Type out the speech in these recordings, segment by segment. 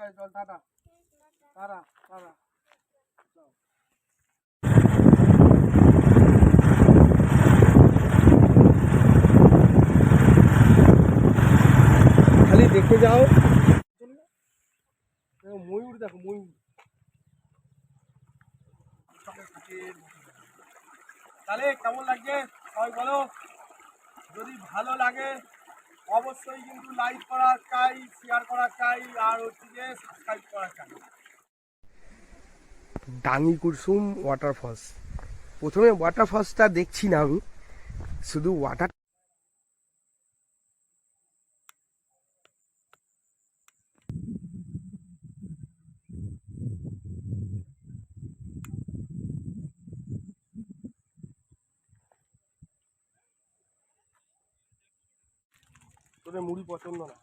আছে চল tata tata tata খালি দেখে যাও। ময়ূর দেখো ময়ূর। তাহলে কেমন লাগছে? সবাই বলো। যদি ভালো লাগে অবশ্যই কিন্তু লাইক করা চাই শেয়ার করা চাই, আর হচ্ছে যে সাবস্ক্রাইব করা চাই। ডাঙ্গি কুরসুম ওয়াটারফলস প্রথমে ওয়াটারফলসটা দেখছি না আমি, শুধু ওয়াটার তোদের মুড়ি পছন্দ না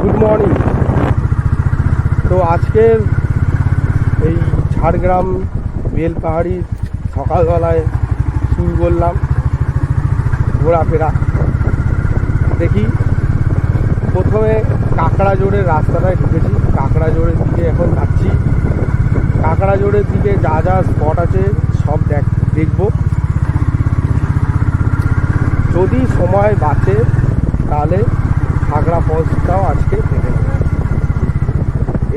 গুড মর্নিং তো আজকের এই ঝাড়গ্রাম, বেলপাহাড়ি, সকালবেলায় শুরু করলাম ঘোরাফেরা। দেখি প্রথমে কাঁকড়া জোরের রাস্তাটায় ঢুকেছি। কাঁকড়া জোরের দিকে এখন যাচ্ছি। কাঁকড়া জোরের দিকে যা যা স্পট আছে সব দেখ, দেখব। যদি সময় বাঁচে তাহলে খাগড়া ফলসটাও আজকে দেখে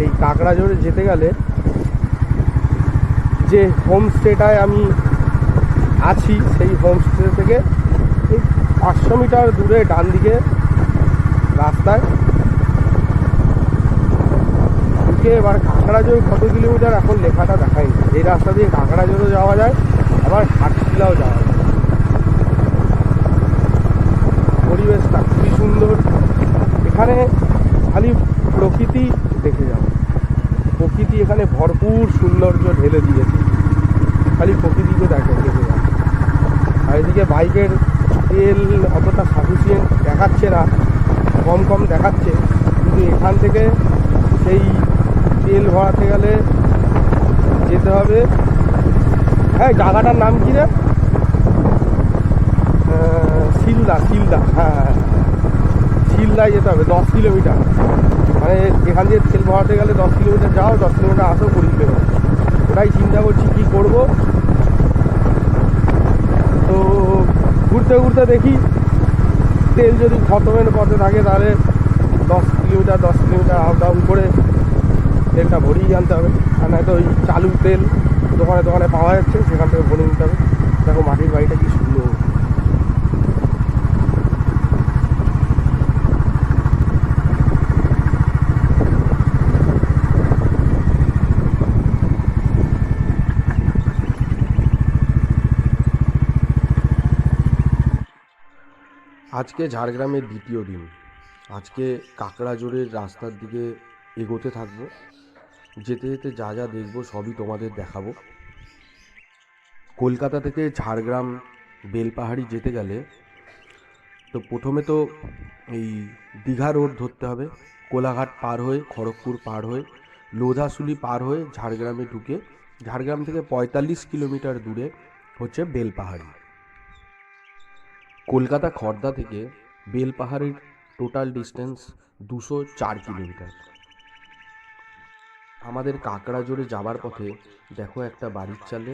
এই কাঁকড়া জোরে যেতে গেলে যে হোমস্টেটায় আমি আছি, সেই হোমস্টে থেকে এই পাঁচশো মিটার দূরে ডান দিকে রাস্তায়। ঢুকে এবার কাঁকড়াজোর কত কিলোমিটার এখন লেখাটা দেখায়নি। এই রাস্তা দিয়ে কাঁকড়াজোরও যাওয়া যায়, আবার হাটশিলাও যাওয়া যায় পরিবেশটা খুবই সুন্দর এখানে খালি প্রকৃতি দেখে যাও প্রকৃতি এখানে ভরপুর সৌন্দর্য ঢেলে দিয়েছে। খালি প্রকৃতিকে দেখে দেখে আর এদিকে বাইকের তেল অতটা সাফিসিয়েন্ট দেখাচ্ছে না, কম কম দেখাচ্ছে, কিন্তু এখান থেকে সেই তেল ভরাতে গেলে যেতে হবে। হ্যাঁ জায়গাটার নাম কি রে? শিলদা শিলদা হ্যাঁ হ্যাঁ শিলদায় যেতে হবে, দশ কিলোমিটার। মানে এখান দিয়ে ভরাতে গেলে দশ কিলোমিটার যাও, দশ কিলোমিটার আসো কুড়ি কিলোমিটার ওটাই চিন্তা করছি কী করব। তো ঘুরতে ঘুরতে দেখি, তেল যদি খতমের পথে থাকে তাহলে দশ কিলোমিটার দশ কিলোমিটার আপ ডাউন করে তেলটা ভরিয়ে আনতে হবে। আর নয়তো ওই চালু তেল দোকানে দোকানে পাওয়া যাচ্ছে, সেখান থেকে ভরে নিতে হবে। দেখো মাটির বাড়িটা কি সুন্দর। আজকে ঝাড়গ্রামের দ্বিতীয় দিন। আজকে কাকড়াজোড়ের রাস্তার দিকে এগোতে থাকব। যেতে যেতে যা যা দেখব সবই তোমাদের দেখাবো। কলকাতা থেকে ঝাড়গ্রাম বেলপাহাড়ি যেতে গেলে তো প্রথমে তো এই দীঘা রোড ধরতে হবে। কোলাঘাট পার হয়ে, খড়গপুর পার হয়ে লোধাশুলি পার হয়ে ঝাড়গ্রামে ঢুকে, ঝাড়গ্রাম থেকে পঁয়তাল্লিশ কিলোমিটার দূরে হচ্ছে বেলপাহাড়ি। কলকাতা খর্দা থেকে বেলপাহাড়ির টোটাল ডিস্টেন্স দুশো চার কিলোমিটার। আমাদের কাকড়াজোড়ে যাবার পথে দেখো একটা বাড়ির চালে,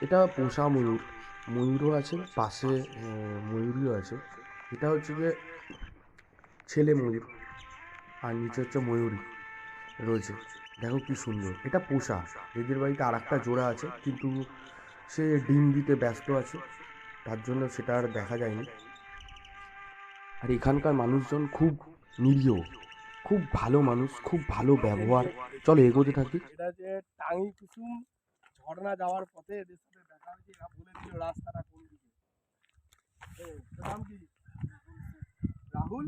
এটা পোষা ময়ূর, ময়ূরও আছে, পাশে ময়ূরীও আছে। এটা হচ্ছে যে ছেলে ময়ূর আর নিচে হচ্ছে ময়ূরী রয়েছে। দেখো কি সুন্দর, এটা পোষা। এদের বাড়িতে আর একটা জোড়া আছে, কিন্তু সে ডিম দিতে ব্যস্ত আছে। তার জন্য সেটা আর দেখা যায়নি। আর এখানকার মানুষজন খুব নিরীহ খুব ভালো মানুষ খুব ভালো ব্যবহার। চলো এগোতে থাকি। এটা যে টাঙ্গি কুসুম ঝর্ণা যাওয়ার পথে এদের সাথে দেখা হয়েছে এরা বলে দিল রাস্তাটা কোন দিকে? তোর নাম কি? রাহুল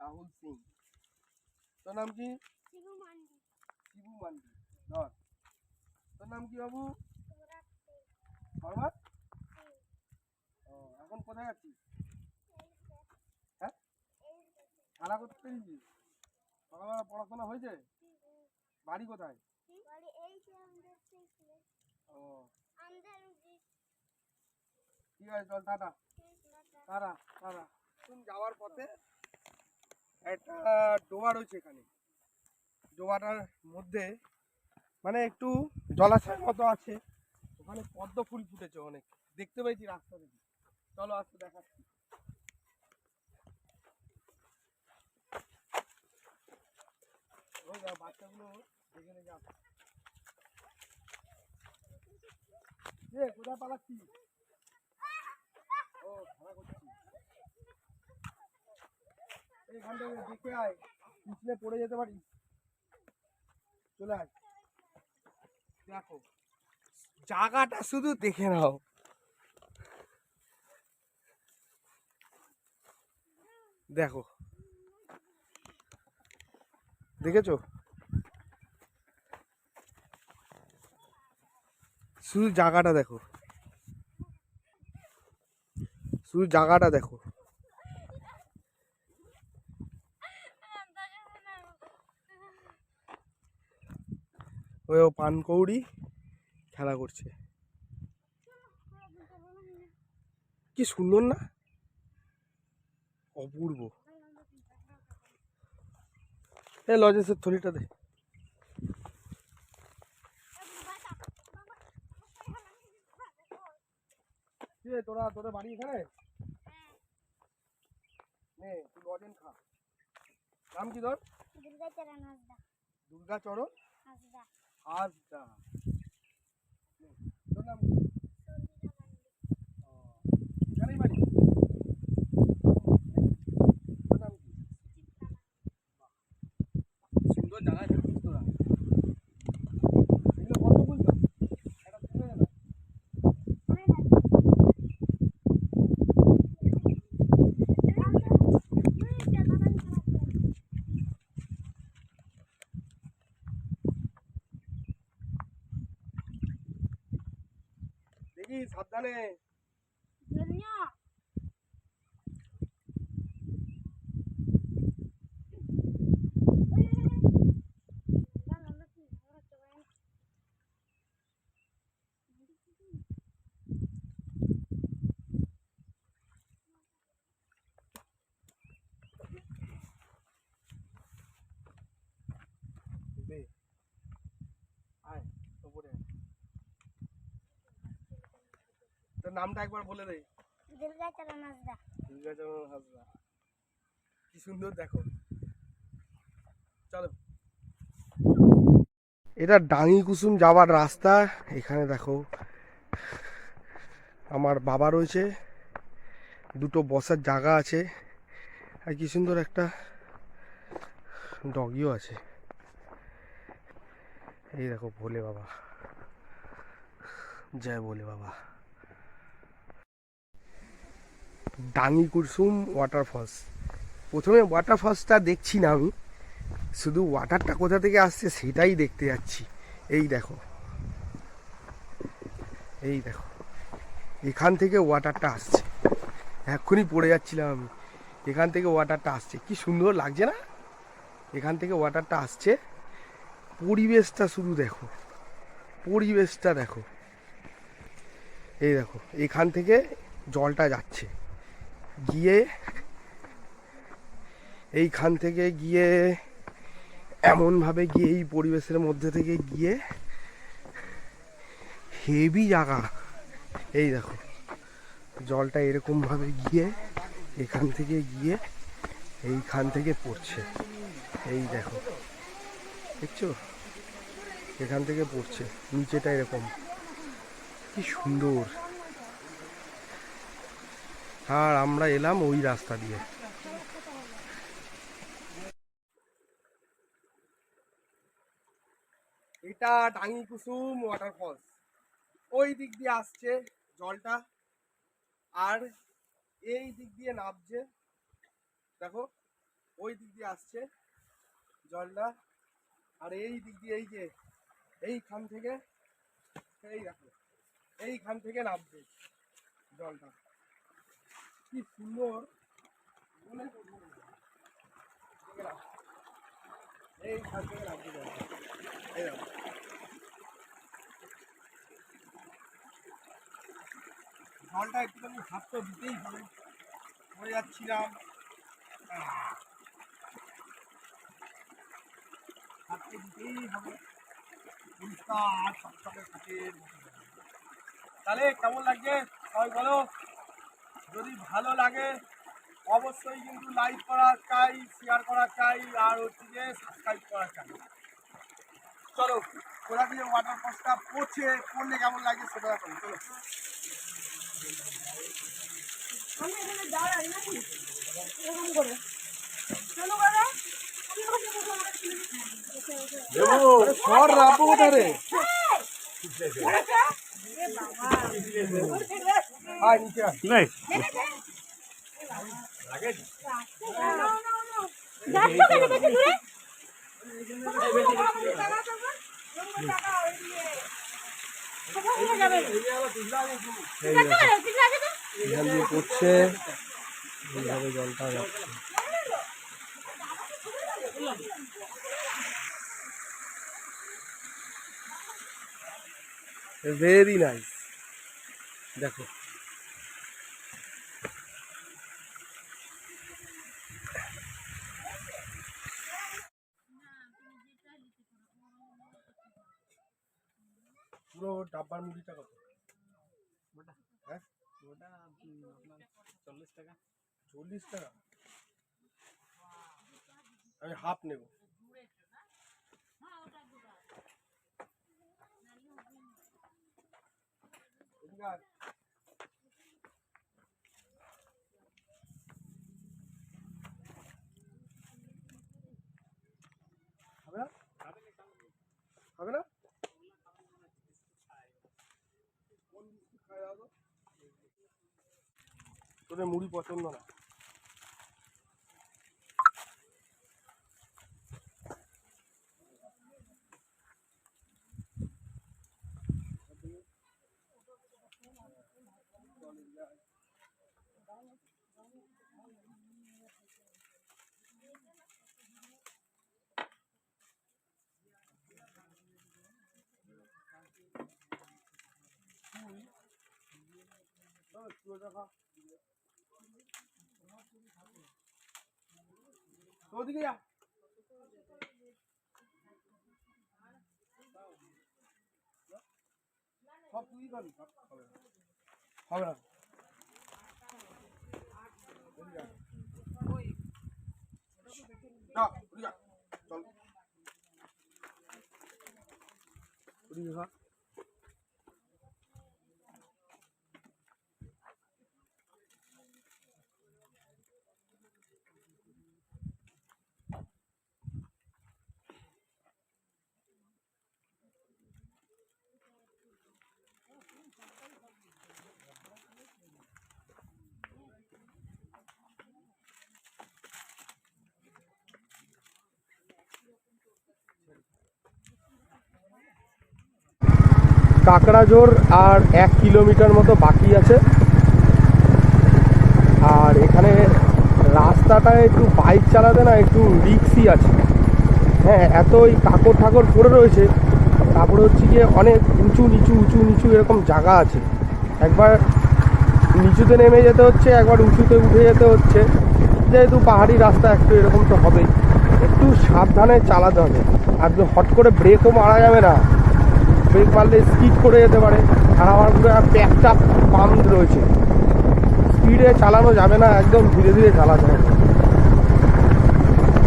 রাহুল সিং। তোর নাম কি? শিবু মান্ডি। শিবু মান্ডি। ধর। তোর নাম কি বাবু? শর্মা? এখন কোথায় আছিস? হ্যাঁ? খেলা করতে পেরেছিস? সকালবেলা পড়াশোনা হয়েছে? বাড়ি কোথায়? ও। ঠিক আছে চল, টাটা। তারা তারা তুমি যাওয়ার পথে একটা ডোবা রয়েছে এখানে। ডোবাটার মধ্যে মানে একটু জলাশয়ের মতো আছে। ওখানে পদ্ম ফুল ফুটেছে অনেক। দেখতে পেয়েছি রাস্তা থেকে চলো আসতে দেখাচ্ছি। ওই দেখো, বাচ্চাগুলো দেখে দেখে আসছে এ, কোথায় পালাচ্ছিস? ও খেলা করছি এইখান থেকে দেখে আয় পিছনে পড়ে যেতে পারিস। চলে আয়। দেখো জায়গাটা শুধু দেখে নাও। দেখো। দেখেছ? শুধু জায়গাটা দেখো। শুধু জায়গাটা দেখো। ওই ও পানকৌড়ি খেলা করছে। কি সুন্দর না? অপূর্ব। এ লজেসের থলিটা দে। তোরা তোদের বাড়ি এখানে? নে তুই লজেন খা। নাম কি তোর? দুর্গাচরণ? হাসদা। দুর্গাচরণ হাসদা। হাসদা তোর নাম কি? ও, এখানেই বাড়ি তোর নাম কি? বাহ, সুন্দর জায়গায় সাবধানে দে আয় ওপরে আয়। তোর নামটা একবার বলে দে। দুর্গাচরণ হাসদা দুর্গাচরণ হাজরা। কি সুন্দর দেখো। চলো। এটা ডাঙি কুসুম যাওয়ার রাস্তা। এখানে দেখো আমার বাবা রয়েছে। দুটো বসার জায়গা আছে। আর কি সুন্দর একটা ডগিও আছে। এই দেখো ভোলে বাবা। জয় ভোলে বাবা। ডাঙি কুসুম ওয়াটারফলস প্রথমে ওয়াটারফলসটা দেখছি না আমি, শুধু ওয়াটারটা কোথা থেকে আসছে সেটাই দেখতে যাচ্ছি। এই দেখো। এই দেখো। এখান থেকে ওয়াটারটা আসছে। এক্ষুনি পড়ে যাচ্ছিলাম আমি। এখান থেকে ওয়াটারটা আসছে। কি সুন্দর লাগছে না? এখান থেকে ওয়াটারটা আসছে। পরিবেশটা শুধু দেখো। পরিবেশটা দেখো। এই দেখো, এখান থেকে জলটা যাচ্ছে। গিয়ে এইখান থেকে গিয়ে এমনভাবে গিয়ে এই পরিবেশের মধ্যে থেকে গিয়ে হেভি জায়গা এই দেখো, জলটা এরকমভাবে গিয়ে এখান থেকে গিয়ে এইখান থেকে পড়ছে। এই দেখো, দেখছ? এখান থেকে পড়ছে, নিচেটা এরকম। কি সুন্দর। আর আমরা এলাম ওই রাস্তা দিয়ে। এটা ডাঙ্গি কুসুম ওয়াটারফলস ওই দিক দিয়ে আসছে জলটা, আর এই দিক দিয়ে নামছে, দেখো, ওই দিক দিয়ে আসছে জলটা, আর এই দিক দিয়ে এই যে, এইখান থেকে, এই দেখো, এইখান থেকে নামছে জলটা। কি সুন্দর। এই জলটা একটুখানি হাত তো দিতেই হবে। পড়ে যাচ্ছিলাম। আহ। হাত তো দিতেই হবে। পরিষ্কার কাচের তাহলে কেমন লাগছে? সবাই বলো। যদি ভালো লাগে অবশ্যই কিন্তু লাইক করা চাই শেয়ার করা চাই আর হচ্ছে যে সাবস্ক্রাইব করা চাই চলো ওরা দিয়ে ওয়াটার ফলসটা পড়ছে পড়লে কেমন লাগে সেটা দেখো চলো। আমি এখানে দাঁড়াই নাকি? এরকম করে। চলো করে সর রাখব কোথায় রে? আয় নিচে আয়। দিয়ে পড়ছে এইভাবে জলটা যাচ্ছে। ভেরি নাইস দেখো। পুরো ডাব্বার মুড়িটা কত হ্যাঁ? চল্লিশ টাকা। চল্লিশ টাকা? আমি হাফ নেব এদিকে আয়। হবে না হবে না কোন বিস্কুট খাই দাও তো? তোদের মুড়ি পছন্দ না। ওদিকে যা। সব তুই সব হবে না। চল। কাকড়াঝোর আর এক কিলোমিটার মতো বাকি আছে। আর এখানে রাস্তাটায় একটু বাইক চালাতে না একটু রিক্সি আছে। হ্যাঁ এত ওই কাকড় ঠাকর পড়ে রয়েছে, তারপরে হচ্ছে গিয়ে অনেক উঁচু, নিচু উঁচু, নিচু এরকম জায়গা আছে। একবার নিচুতে নেমে যেতে হচ্ছে, একবার উঁচুতে উঠে যেতে হচ্ছে। যেহেতু পাহাড়ি রাস্তা, একটু এরকম তো হবেই। একটু সাবধানে চালাতে হবে। আর হট করে ব্রেকও মারা যাবে না। ব্রেক মারলে স্কিড করে যেতে পারে। আর আমার পুরো প্যাকটা পাম্প রয়েছে। স্পিডে চালানো যাবে না, একদম ধীরে ধীরে চালাতে হবে।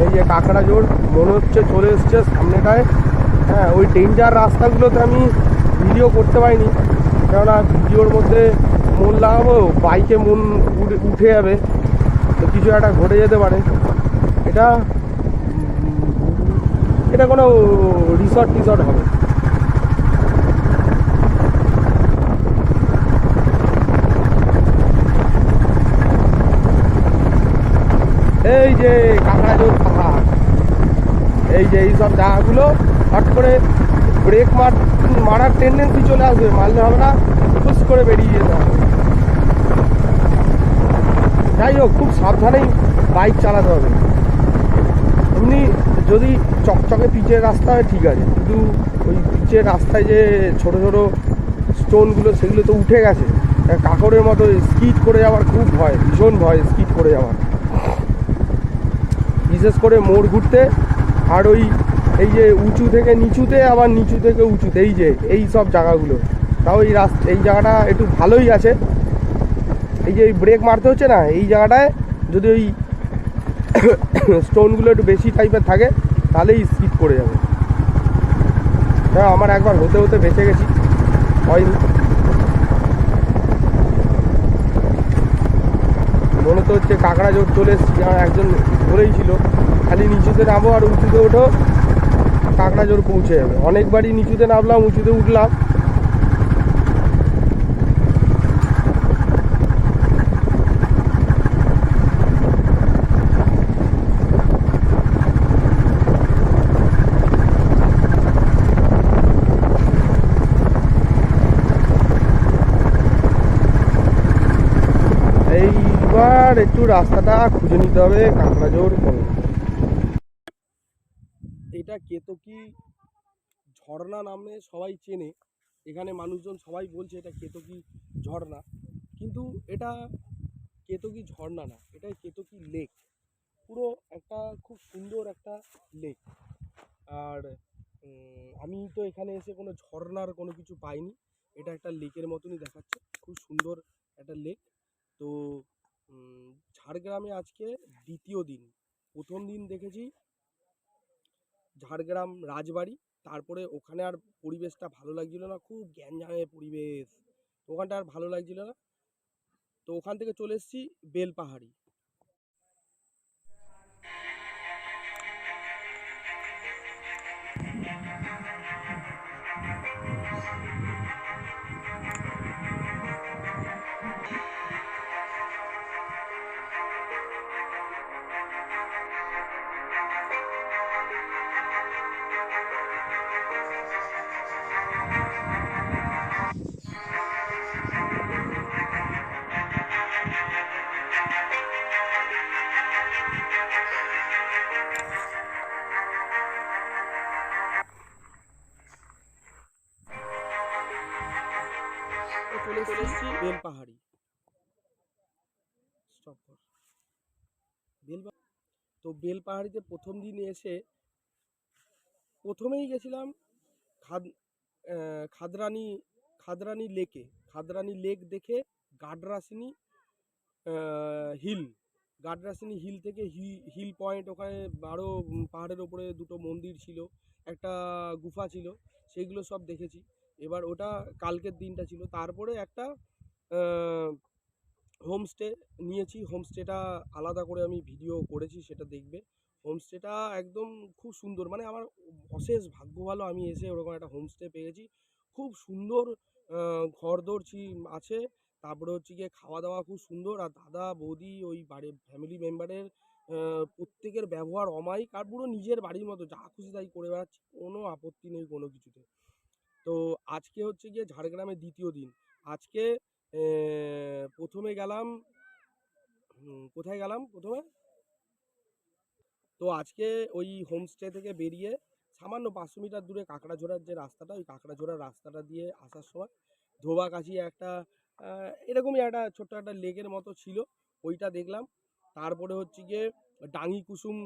এই যে কাঁকড়া জোর, মনে হচ্ছে চলে এসছে সামনেটায়। হ্যাঁ ওই ডেঞ্জার রাস্তাগুলোতে আমি ভিডিও করতে পারিনি। কেননা ভিডিওর মধ্যে মন লাগাবো বাইকে মন উঠে- উঠে যাবে। তো কিছু একটা ঘটে যেতে পারে। এটা এটা কোনো রিসর্ট টিসর্ট হবে এই যে কাঁকড়াঝোর পাহাড় এই যে এইসব জায়গাগুলো, হট করে ব্রেক মার, মারার টেন্ডেন্সি চলে আসবে, মারলে হবে না ফুস করে বেরিয়ে যেতে হবে। যাই হোক, খুব সাবধানেই বাইক চালাতে হবে। এমনি যদি চকচকে পিচের রাস্তা হয়, ঠিক আছে। কিন্তু ওই পিচের রাস্তায় যে ছোট ছোট স্টোনগুলো সেগুলো তো উঠে গেছে। কাকড়ের মতো স্কিড করে যাওয়ার খুব ভয়, ভীষণ ভয় স্কিড করে যাওয়ার। বিশেষ করে মোড় ঘুরতে, আর ওই, এই যে উঁচু থেকে নিচুতে, আবার নিচু থেকে উঁচুতে, এই যে, এই সব জায়গাগুলো। তাও এই রাস্তা, এই জায়গাটা একটু ভালোই আছে। এই যে এই ব্রেক মারতে হচ্ছে না, এই জায়গাটায় যদি ওই স্টোনগুলো একটু বেশি টাইপের থাকে, তাহলেই স্কিপ করে যাবে। হ্যাঁ আমার একবার হতে হতে বেঁচে গেছি। হয়নি মনে তো হচ্ছে কাঁকড়া জোর চলে এসেছি আমার একজন ধরেই ছিল। খালি নিচুতে নামো আর উঁচুতে ওঠো। কাঁকড়া জোর পৌঁছে যাবে। অনেকবারই নিচুতে নামলাম, উঁচুতে উঠলাম। একটু রাস্তাটা খুঁজে নিতে হবে কাঁকড়াঝোর এটা কেতকি ঝর্ণা নামে সবাই চেনে। এখানে মানুষজন সবাই বলছে এটা কেতকি ঝর্ণা। কিন্তু এটা কেতকি ঝর্ণা না এটা কেতকি লেক। পুরো একটা খুব সুন্দর একটা লেক। আর আমি তো এখানে এসে কোনো ঝর্ণার কোনো কিছু পাইনি। এটা একটা লেকের মতনই দেখাচ্ছে। খুব সুন্দর একটা লেক। তো ঝাড়গ্রামে আজকে দ্বিতীয় দিন। প্রথম দিন দেখেছি ঝাড়গ্রাম রাজবাড়ি, তারপরে ওখানে আর পরিবেশটা ভালো লাগছিল না, খুব গ্যাঞ্জামে পরিবেশ। ওখানটা আর ভালো লাগছিল না। তো ওখান থেকে চলে এসেছি বেলপাহাড়ি। চলে এসেছি বেলপাহাড়ি বেলপা তো বেলপাহাড়িতে প্রথম দিন এসে প্রথমেই গেছিলাম খাদ খাদরানি খাদরানি লেকে। খাদরানি লেক দেখে গাডরাসিনি হিল। গাডরাসিনি হিল থেকে হিল পয়েন্ট ওখানে আরও পাহাড়ের ওপরে দুটো মন্দির ছিল, একটা গুফা ছিল সেইগুলো সব দেখেছি। এবার ওটা কালকের দিনটা ছিল। তারপরে একটা হোমস্টে নিয়েছি। হোমস্টেটা আলাদা করে আমি ভিডিও করেছি, সেটা দেখবে। হোমস্টেটা একদম খুব সুন্দর। মানে আমার অশেষ ভাগ্য ভালো, আমি এসে ওরকম একটা হোমস্টে পেয়েছি। খুব সুন্দর ঘরদোর ছি- আছে। তারপরে হচ্ছে গিয়ে খাওয়া দাওয়া খুব সুন্দর। আর দাদা, বৌদি, ওই বাড়ির ফ্যামিলি মেম্বারের প্রত্যেকের ব্যবহার অমায়িক। আর পুরো নিজের বাড়ির মতো, যা খুশি তাই করে বেড়াচ্ছে। কোনো আপত্তি নেই কোনো কিছুতে। তো আজকে হচ্ছে গিয়ে ঝাড়গ্রামের দ্বিতীয় দিন। আজকে প্রথমে গেলাম কোথায় গেলাম প্রথমে? তো আজকে ওই হোমস্টে থেকে বেরিয়ে সামান্য পাঁচশো মিটার দূরে কাঁকড়াঝোড়ার যে রাস্তাটা, ওই কাঁকড়াঝোড়ার রাস্তাটা দিয়ে আসার সময় ধোবা কাছি একটা এরকমই একটা ছোট্ট একটা লেকের মতো ছিল। ওইটা দেখলাম। তারপরে হচ্ছে গিয়ে ডাঙি কুসুম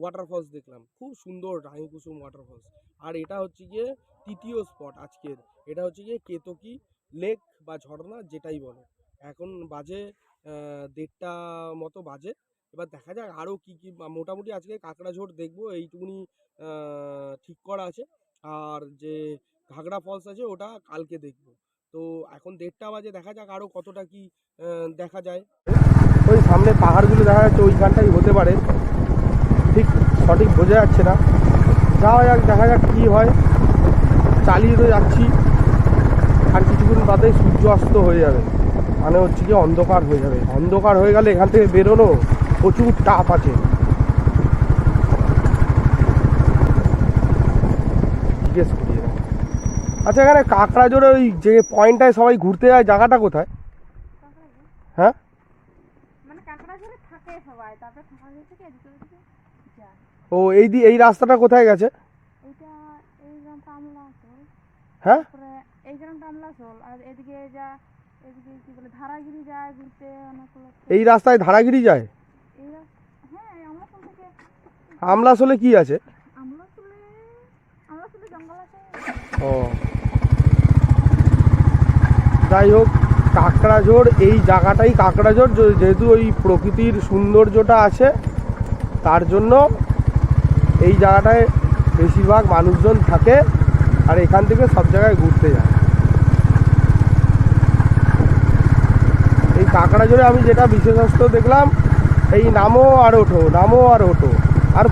ওয়াটারফলস দেখলাম। খুব সুন্দর ডাঙি কুসুম ওয়াটারফলস আর এটা হচ্ছে গিয়ে তৃতীয় স্পট আজকের। এটা হচ্ছে গিয়ে কেতকি লেক বা ঝর্ণা যেটাই বলো। এখন বাজে দেড়টা মতো বাজে। এবার দেখা যাক আরও কী কী মোটামুটি আজকে কাঁকড়াঝোড় দেখব। এইটুকুনি ঠিক করা আছে। আর যে ঘাগড়া ফলস আছে ওটা কালকে দেখব। তো এখন দেড়টা বাজে, দেখা যাক আরও কতটা কি দেখা যায়। ওই সামনে পাহাড়গুলো দেখা যাচ্ছে ওইখানটাই হতে পারে। ঠিক সঠিক বোঝা যাচ্ছে না। যাওয়া যাক, দেখা যাক কী হয়। চালিয়ে তো যাচ্ছি। আর কিছুক্ষণ বাদে সূর্য অস্ত হয়ে যাবে। মানে হচ্ছে কি অন্ধকার হয়ে যাবে। অন্ধকার হয়ে গেলে এখান থেকে বেরোনো প্রচুর টাপ আছে। আচ্ছা এখানে কাঁকড়াজোড়ে ওই যে পয়েন্টটায় সবাই ঘুরতে যায়, জায়গাটা কোথায় হ্যাঁ মানে কাঁকড়া ঝরে থাকে সবাই তারপরে থাকা থেকে এদিকে ওদিকে যায়। ও এই দি এই রাস্তাটা কোথায় গেছে? এইটা এই গ্রামটা হ্যাঁ? এই গ্রামটা আর এদিকে যা এদিকে কি বলে ধারাগিরি যায় ঘুরতে অনেক এই রাস্তায় ধারাগিরি যায়? এই হ্যাঁ থেকে কি আছে? জঙ্গল আছে। ও। যাই হোক কাঁকড়াঝোড়, এই জায়গাটাই কাঁকড়াঝোড় যেহেতু ওই প্রকৃতির সৌন্দর্যটা আছে, তার জন্য এই জায়গাটায় বেশিরভাগ মানুষজন থাকে আর এখান থেকে সব জায়গায় ঘুরতে যায়। এই কাঁকড়াঝোড়ে আমি যেটা বিশেষত্ব দেখলাম, এই নামো আর ওঠো, নামো আর ওঠো। আর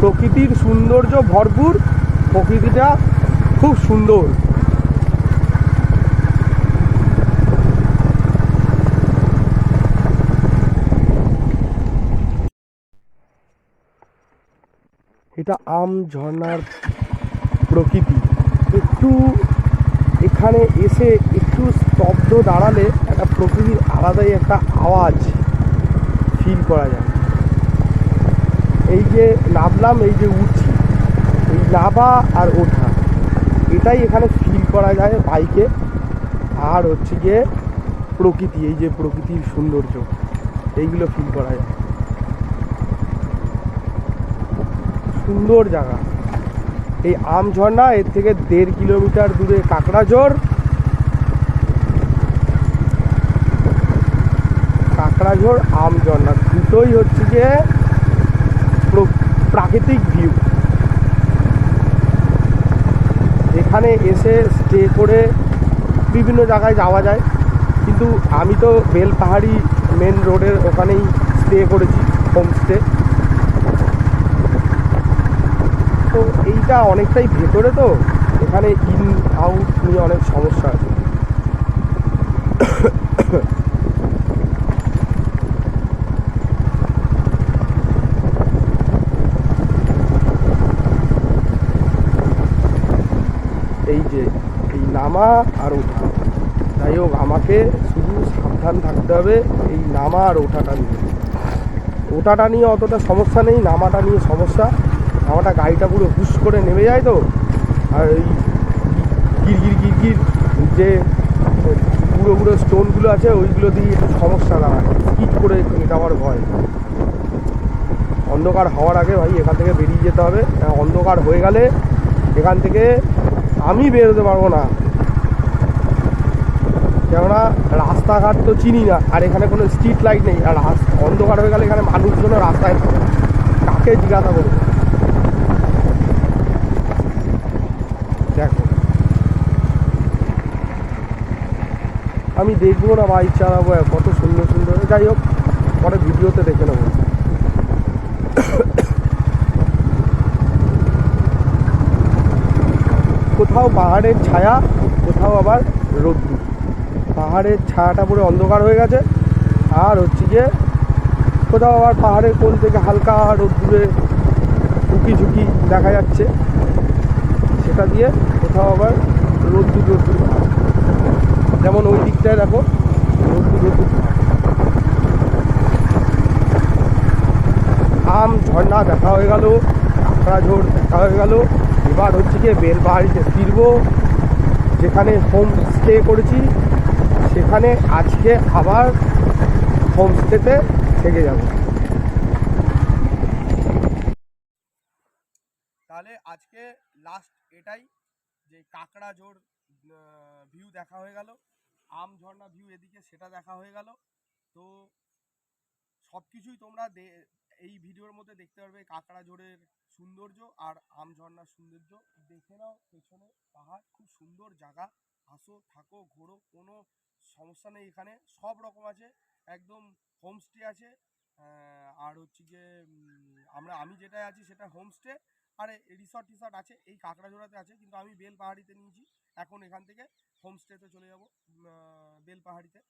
প্রকৃতির সৌন্দর্য ভরপুর, প্রকৃতিটা খুব সুন্দর। এটা আম ঝর্ণার প্রকৃতি। একটু এখানে এসে একটু স্তব্ধ দাঁড়ালে একটা প্রকৃতির আলাদাই একটা আওয়াজ ফিল করা যায়। এই যে নামলাম, এই যে উঠছি, এই নামা আর ওঠা, এটাই এখানে ফিল করা যায় বাইকে। আর হচ্ছে গিয়ে প্রকৃতি, এই যে প্রকৃতির সৌন্দর্য, এইগুলো ফিল করা যায়। সুন্দর জায়গা। এই আম ঝর্ণা, এর থেকে দেড় কিলোমিটার দূরে কাঁকড়াঝোড়। কাঁকড়াঝোড়, আম ঝর্ণা দুটোই হচ্ছে যে প্র- প্রাকৃতিক ভিউ এখানে এসে স্টে করে বিভিন্ন জায়গায় যাওয়া যায়। কিন্তু আমি তো বেলপাহাড়ি মেন রোডের ওখানেই স্টে করেছি হোমস্টে এইটা অনেকটাই ভেতরে তো, এখানে ইন আউট নিয়ে অনেক সমস্যা আছে। এই যে, এই নামা আর ওঠা। যাই হোক, আমাকে শুধু সাবধান থাকতে হবে এই নামা আর ওঠাটা নিয়ে। ওঠাটা নিয়ে অতটা সমস্যা নেই, নামাটা নিয়ে সমস্যা। নামাটা গাড়িটা পুরো হুশ করে নেমে যায় তো। আর এই গিরগির গিরগির যে পুরো পুরো স্টোনগুলো আছে ওইগুলো দিয়ে একটু সমস্যা দাঁড়ায়। স্কিপ করে যাওয়ার ভয়। অন্ধকার হওয়ার আগে ভাই এখান থেকে বেরিয়ে যেতে হবে। আহ, অন্ধকার হয়ে গেলে এখান থেকে আমি বেরোতে পারব না। কেননা রাস্তাঘাট তো চিনি না আর এখানে কোনো স্ট্রিট লাইট নেই। আর অন্ধকার হয়ে গেলে এখানে মানুষজন রাস্তায়। কাকে জিজ্ঞাসা করব দেখো আমি দেখব না বাইক চালাবো কত সুন্দর সুন্দর। যাই হোক, পরে ভিডিওতে দেখে নেব। কোথাও পাহাড়ের ছায়া, কোথাও আবার রোদ্দুর। পাহাড়ের ছায়াটা পুরো অন্ধকার হয়ে গেছে। আর হচ্ছে যে কোথাও আবার পাহাড়ের কোল থেকে হালকা রোদ্দুরে ঝুঁকি ঝুঁকি দেখা যাচ্ছে। সেটা দিয়ে কোথাও আবার রোদ্দুর রোদ্দুর। যেমন ওই দিকটায় দেখো। আম, ঝর্ণা দেখা হয়ে গেল কাঁকড়াঝোড় দেখা হয়ে গেল এবার হচ্ছে গিয়ে বেলপাহাড়িতে ফিরবো, যেখানে হোম স্টে করেছি সেখানে আজকে আবার হোমস্টেতে থেকে যাব তাহলে আজকে লাস্ট এটাই, যে কাঁকড়া কাঁকড়াঝোড় ভিউ দেখা হয়ে গেল। আম ঝর্ণা ভিউ এদিকে, সেটা দেখা হয়ে গেল। তো সব কিছুই তোমরা এই ভিডিওর মধ্যে দেখতে পারবে কাঁকড়াঝোড়ের সৌন্দর্য আর আম ঝর্ণার সৌন্দর্য। দেখে নাও পেছনে পাহাড়, খুব সুন্দর জায়গা। আসো, থাকো, ঘোরো, কোনো সমস্যা নেই এখানে। সব রকম আছে, একদম হোমস্টে আছে। আর হচ্ছে গিয়ে আমরা, আমি যেটায় আছি সেটা হোমস্টে আর রিসর্ট টিসর্ট আছে, এই কাঁকড়াঝোড়াতে আছে, কিন্তু আমি বেল পাহাড়িতে নিয়েছি। এখন এখান থেকে হোমস্টেতে চলে যাব বেল পাহাড়িতে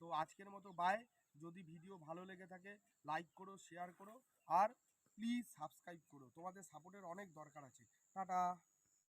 তো আজকের মতো বাই যদি ভিডিও ভালো লেগে থাকে লাইক করো শেয়ার করো, আর প্লিজ সাবস্ক্রাইব করো। তোমাদের সাপোর্টের অনেক দরকার আছে। টাটা।